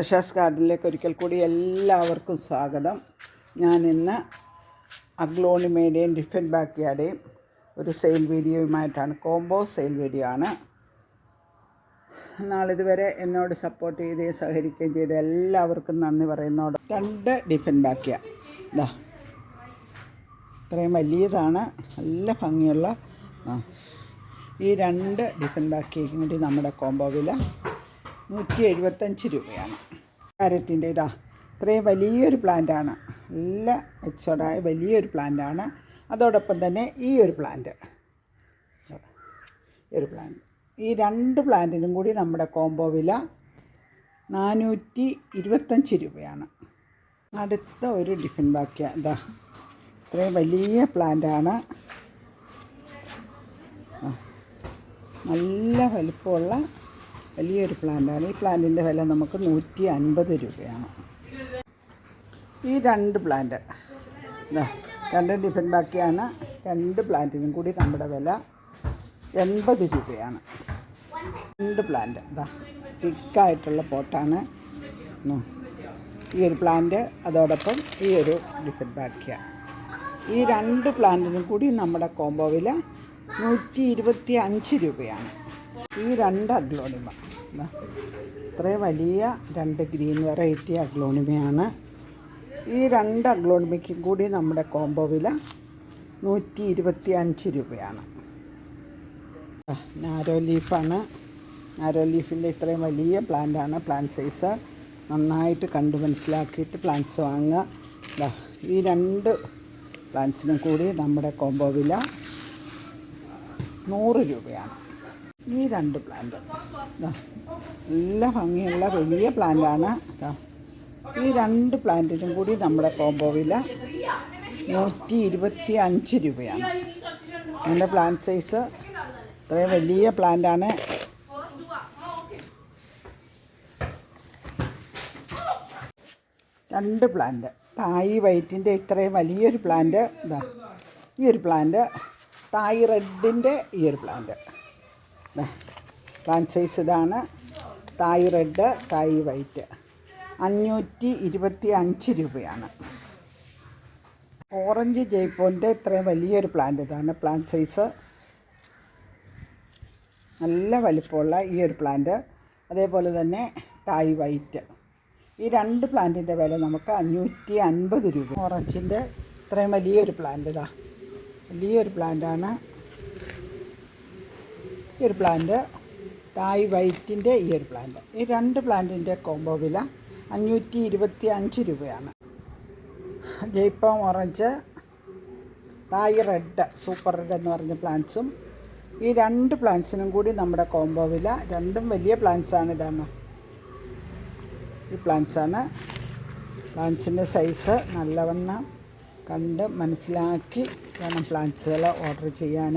അഷാസ് ഗാർഡനിലേക്ക് ഒരിക്കൽ കൂടി എല്ലാവർക്കും സ്വാഗതം. ഞാൻ ഇന്ന് അഗ്ലോണിമയുടെയും ഡിഫൻ ബാക്കിയാടെയും ഒരു സെയിൽ വീഡിയോയുമായിട്ടാണ് കോംബോ സെയിൽ വീഡിയോ ആണ്. നാളിതുവരെ എന്നോട് സപ്പോർട്ട് ചെയ്തേ സഹകരിക്കുകയും ചെയ്ത എല്ലാവർക്കും നന്ദി പറയുന്നോട് രണ്ട് ഡിഫൻ ബാക്കിയ. ഇതാ ഇത്രയും വലിയതാണ് നല്ല ഭംഗിയുള്ള. ഈ രണ്ട് ഡിഫൻ ബാക്കിയും കൂടി നമ്മുടെ കോംബോ വില. നൂറ്റി എഴുപത്തഞ്ച് രൂപയാണ്. ക്യാരറ്റിന്റെ ഇതാ ഇത്രയും വലിയൊരു പ്ലാന്റാണ്. നല്ല മെച്ചോർഡായ വലിയൊരു പ്ലാന്റാണ്. അതോടൊപ്പം തന്നെ ഈ ഒരു പ്ലാന്റ്. ഒരു പ്ലാന്റ്. ഈ രണ്ട് പ്ലാന്റിനും കൂടി നമ്മുടെ കോംബോ വില നാനൂറ്റി ഇരുപത്തഞ്ച് രൂപയാണ്. അടുത്ത ഒരു ഡിഫൻ ബാക്കിയ. ഇതാ ഇത്രയും വലിയ പ്ലാന്റാണ്. നല്ല വലിപ്പമുള്ള വലിയൊരു പ്ലാന്റാണ്. ഈ പ്ലാന്റിന്റെ വില നമുക്ക് നൂറ്റി അൻപത് രൂപയാണ്. ഈ രണ്ട് പ്ലാന്റ്. രണ്ടും ഡിഫറെന്റ് ബാക്കിയാണ്. രണ്ട് പ്ലാന്റിനും കൂടി നമ്മുടെ വില എൺപത് രൂപയാണ്. രണ്ട് പ്ലാന്റ്. ഇതാ തിക്കായിട്ടുള്ള പോട്ടാണ്. ഈ ഒരു പ്ലാന്റ് അതോടൊപ്പം ഈ ഒരു ഡിഫൻ ബാക്കിയ. ഈ രണ്ട് പ്ലാന്റിനും കൂടി നമ്മുടെ കോംബോ വില നൂറ്റി ഇരുപത്തി അഞ്ച് രൂപയാണ്. ഈ രണ്ട് അഗ്ലോണിമ. ഇത്രയും വലിയ രണ്ട് ഗ്രീൻ വെറൈറ്റി അഗ്ലോണിമയാണ്. ഈ രണ്ട് അഗ്ലോണിമയ്ക്കും കൂടി നമ്മുടെ കോംബോ വില നൂറ്റി ഇരുപത്തി അഞ്ച് രൂപയാണ് നാരോ ലീഫാണ്. നാരോ ലീഫിന്റെ ഇത്രയും വലിയ പ്ലാന്റാണ്. പ്ലാന്റ് സൈസ് നന്നായിട്ട് കണ്ടു മനസ്സിലാക്കിയിട്ട് പ്ലാന്റ്സ് വാങ്ങുക. ഈ രണ്ട് പ്ലാന്റ്സിനും കൂടി നമ്മുടെ കോംബോ വില നൂറ് രൂപയാണ്. ഈ രണ്ട് പ്ലാന്റ് നല്ല ഭംഗിയുള്ള വലിയ പ്ലാന്റാണ് ഈ രണ്ട് പ്ലാന്റിനും കൂടി നമ്മുടെ കോംബോ വില നൂറ്റി ഇരുപത്തി അഞ്ച് രൂപയാണ്. എന്റെ പ്ലാന്റ് സൈസ് ഇത്രയും വലിയ പ്ലാന്റാണ് രണ്ട് പ്ലാന്റ് തായി വൈറ്റിന്റെ ഇത്രയും വലിയൊരു പ്ലാന്റ് ഇതാ ഈ ഒരു പ്ലാന്റ് തായ് റെഡിന്റെ ഈ ഒരു പ്ലാന്റ് പ്ലാന്റ് സൈസ് ഇതാണ്. തായ് റെഡ് തായ് വൈറ്റ് അഞ്ഞൂറ്റി ഇരുപത്തി അഞ്ച് രൂപയാണ്. ഓറഞ്ച് ജയ്പോന്റെ ഇത്രയും വലിയൊരു പ്ലാന്റ് ഇതാണ്. പ്ലാന്റ് സൈസ് നല്ല വലിപ്പമുള്ള ഈ ഒരു പ്ലാന്റ് അതേപോലെ തന്നെ തായ് വൈറ്റ് ഈ രണ്ട് പ്ലാന്റിന്റെ വില നമുക്ക് അഞ്ഞൂറ്റി അൻപത് രൂപ. ഓറഞ്ചിന്റെ ഇത്രയും വലിയൊരു പ്ലാന്റ് ഇതാ. വലിയൊരു പ്ലാന്റാണ് ഈ ഒരു പ്ലാന്റ് തായ് വൈറ്റിന്റെ ഈ ഒരു പ്ലാന്റ് ഈ രണ്ട് പ്ലാന്റിന്റെ കോംബോ വില അഞ്ഞൂറ്റി ഇരുപത്തി അഞ്ച് രൂപയാണ്. ജയ്പോം orange Thai red super red എന്ന് പറഞ്ഞ പ്ലാന്റ്സും ഈ രണ്ട് പ്ലാന്റ്സിനും കൂടി നമ്മുടെ കോംബോ വില രണ്ടും വലിയ പ്ലാന്റ്സാണ് ഇതാണ് ഈ പ്ലാന്റ്സാണ് പ്ലാന്റ്സിന്റെ സൈസ് നല്ലവണ്ണം കണ്ട് മനസ്സിലാക്കി വേണം പ്ലാന്റ്സുകൾ ഓർഡർ ചെയ്യാൻ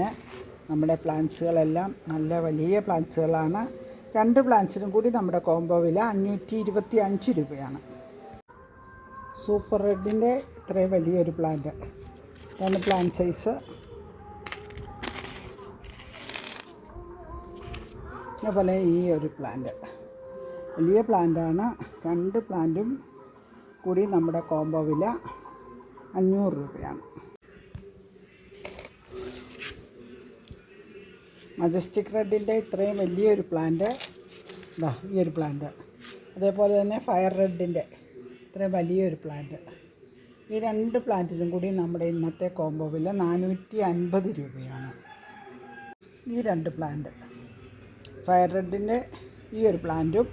നമ്മുടെ പ്ലാന്റ്സുകളെല്ലാം നല്ല വലിയ പ്ലാന്റ്സുകളാണ്. രണ്ട് പ്ലാന്റ്സിനും കൂടി നമ്മുടെ കോംബോ വില അഞ്ഞൂറ്റി ഇരുപത്തി അഞ്ച് രൂപയാണ്. സൂപ്പർ റെഡിന്റെ ഇത്രയും വലിയൊരു പ്ലാന്റ്. ഇതാണ് പ്ലാന്റ് സൈസ്. അതുപോലെ ഈ ഒരു പ്ലാന്റ്. വലിയ പ്ലാന്റാണ്. രണ്ട് പ്ലാന്റും കൂടി നമ്മുടെ കോംബോ വില അഞ്ഞൂറ് രൂപയാണ്. മജസ്റ്റിക് റെഡിന്റെ ഇത്രയും വലിയൊരു പ്ലാന്റ് ഇതാ ഈ ഒരു പ്ലാന്റ് അതേപോലെ തന്നെ ഫയർ റെഡിന്റെ ഇത്രയും വലിയൊരു പ്ലാന്റ് ഈ രണ്ട് പ്ലാന്റിനും കൂടി നമ്മുടെ ഇന്നത്തെ കോംബോ വില നാനൂറ്റി അൻപത് രൂപയാണ്. ഈ രണ്ട് പ്ലാന്റ് ഫയർ റെഡിന്റെ ഈ ഒരു പ്ലാന്റും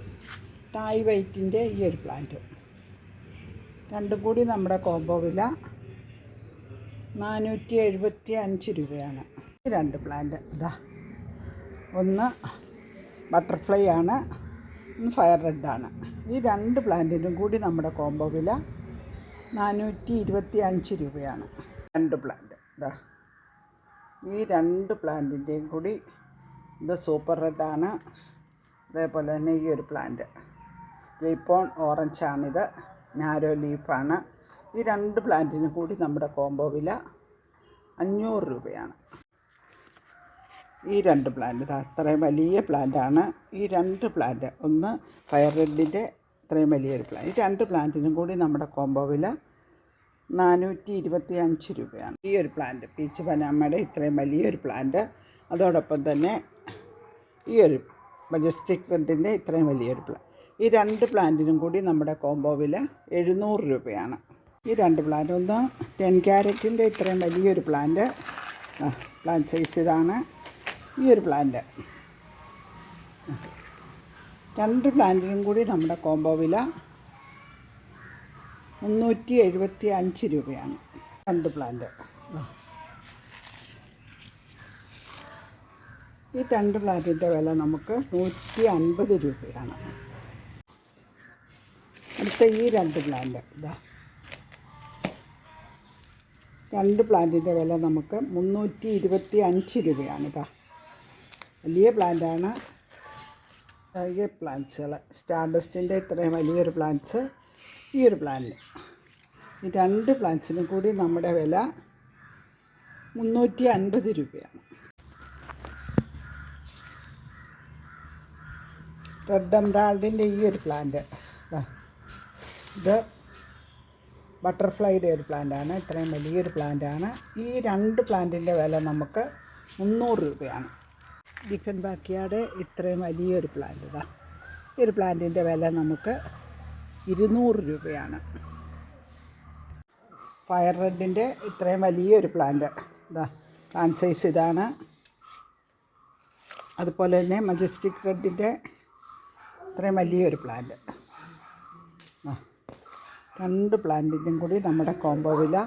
തായ് വൈറ്റിന്റെ ഈ ഒരു പ്ലാന്റും രണ്ടും കൂടി നമ്മുടെ കോംബോ വില നാനൂറ്റി എഴുപത്തി അഞ്ച് രൂപയാണ്. ഈ രണ്ട് പ്ലാന്റ് ഇതാ ഒന്ന് ബട്ടർഫ്ലൈ ആണ് ഒന്ന് ഫയർ റെഡാണ്. ഈ രണ്ട് പ്ലാന്റിനും കൂടി നമ്മുടെ കോംബോ വില നാനൂറ്റി ഇരുപത്തി അഞ്ച് രൂപയാണ്. രണ്ട് പ്ലാന്റ്. ഇതാ ഈ രണ്ട് പ്ലാന്റിന്റെയും കൂടി ഇത് സൂപ്പർ റെഡാണ്. അതേപോലെ തന്നെ ഈ ഒരു പ്ലാന്റ്. ജയ്പോൺ ഓറഞ്ചാണിത്. നാരോ ലീഫാണ്. ഈ രണ്ട് പ്ലാന്റിനും കൂടി നമ്മുടെ കോംബോ വില അഞ്ഞൂറ് രൂപയാണ്. ഈ രണ്ട് പ്ലാന്റ് അത്രയും വലിയ പ്ലാന്റാണ് ഈ രണ്ട് പ്ലാന്റ് ഒന്ന് ഫയർ റെഡിന്റെ ഇത്രയും വലിയൊരു പ്ലാന്റ് ഈ രണ്ട് പ്ലാന്റിനും കൂടി നമ്മുടെ കോംബോ വില നാനൂറ്റി ഇരുപത്തി അഞ്ച് രൂപയാണ്. ഈ ഒരു പ്ലാന്റ് പീച്ച് പനാമയുടെ ഇത്രയും വലിയൊരു പ്ലാന്റ് അതോടൊപ്പം തന്നെ ഈ ഒരു മജസ്റ്റിക് റെഡിന്റെ ഇത്രയും വലിയൊരു പ്ലാന്റ് ഈ രണ്ട് പ്ലാന്റിനും കൂടി നമ്മുടെ കോംബോ വില എഴുന്നൂറ് രൂപയാണ്. ഈ രണ്ട് പ്ലാന്റ് ഒന്ന് ടെൻ ക്യാരറ്റിന്റെ ഇത്രയും വലിയൊരു പ്ലാന്റ് പ്ലാന്റ് സൈസ് ഇതാണ്. ഈ ഒരു പ്ലാന്റ് രണ്ട് പ്ലാന്റിനും കൂടി നമ്മുടെ കോംബോ വില മുന്നൂറ്റി എഴുപത്തി അഞ്ച് രൂപയാണ്. രണ്ട് പ്ലാന്റ് ഈ രണ്ട് പ്ലാന്റിന്റെ വില നമുക്ക് നൂറ്റി അൻപത് രൂപയാണ്. അടുത്ത ഈ രണ്ട് പ്ലാന്റ് ഇതാ. രണ്ട് പ്ലാന്റിന്റെ വില നമുക്ക് മുന്നൂറ്റി ഇരുപത്തി അഞ്ച് രൂപയാണ്. ഇതാ. വലിയ പ്ലാന്റാണ്. ഈ പ്ലാന്റ്സുകൾ സ്റ്റാർഡസ്റ്റിന്റെ ഇത്രയും വലിയൊരു പ്ലാന്റ്സ് ഈ ഒരു പ്ലാന്റിൽ ഈ രണ്ട് പ്ലാന്റ്സിനും കൂടി നമ്മുടെ വില മുന്നൂറ്റി അൻപത് രൂപയാണ്. റെഡ് എംറാൾഡിന്റെ ഈ ഒരു പ്ലാന്റ്. ഇത് ബട്ടർഫ്ലൈയുടെ ഒരു പ്ലാന്റാണ്. ഇത്രയും വലിയൊരു പ്ലാന്റാണ്. ഈ രണ്ട് പ്ലാന്റിന്റെ വില നമുക്ക് മുന്നൂറ് രൂപയാണ്. ഡിഫൻ ബാക്കിയാട് ഇത്രയും വലിയൊരു പ്ലാന്റ് ഇതാ. ഈ ഒരു പ്ലാന്റിന്റെ വില നമുക്ക് ഇരുന്നൂറ് രൂപയാണ്. ഫയർ റെഡിന്റെ ഇത്രയും വലിയൊരു പ്ലാന്റ് ഇതാ. പ്ലാന്റ് സൈസ് ഇതാണ്. അതുപോലെ തന്നെ മജസ്റ്റിക് റെഡിന്റെ ഇത്രയും വലിയൊരു പ്ലാന്റ് രണ്ട് പ്ലാന്റിന്റെയും കൂടി നമ്മുടെ കോംബോ വില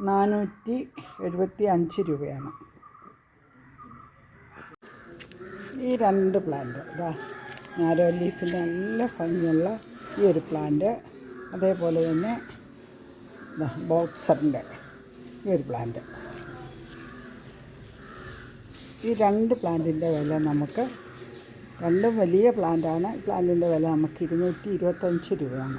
നാനൂറ്റി എഴുപത്തി അഞ്ച് രൂപയാണ്. ഈ രണ്ട് പ്ലാന്റ് ഇതാ നാരോ ലീഫിന്റെ നല്ല ഭംഗിയുള്ള ഈ ഒരു പ്ലാന്റ് അതേപോലെ തന്നെ ബോക്സറിന്റെ ഈ ഒരു പ്ലാന്റ് ഈ രണ്ട് പ്ലാന്റിന്റെ വില നമുക്ക് രണ്ടും വലിയ പ്ലാന്റാണ് ഈ പ്ലാന്റിന്റെ വില നമുക്ക് ഇരുന്നൂറ്റി ഇരുപത്തഞ്ച് രൂപയാണ്.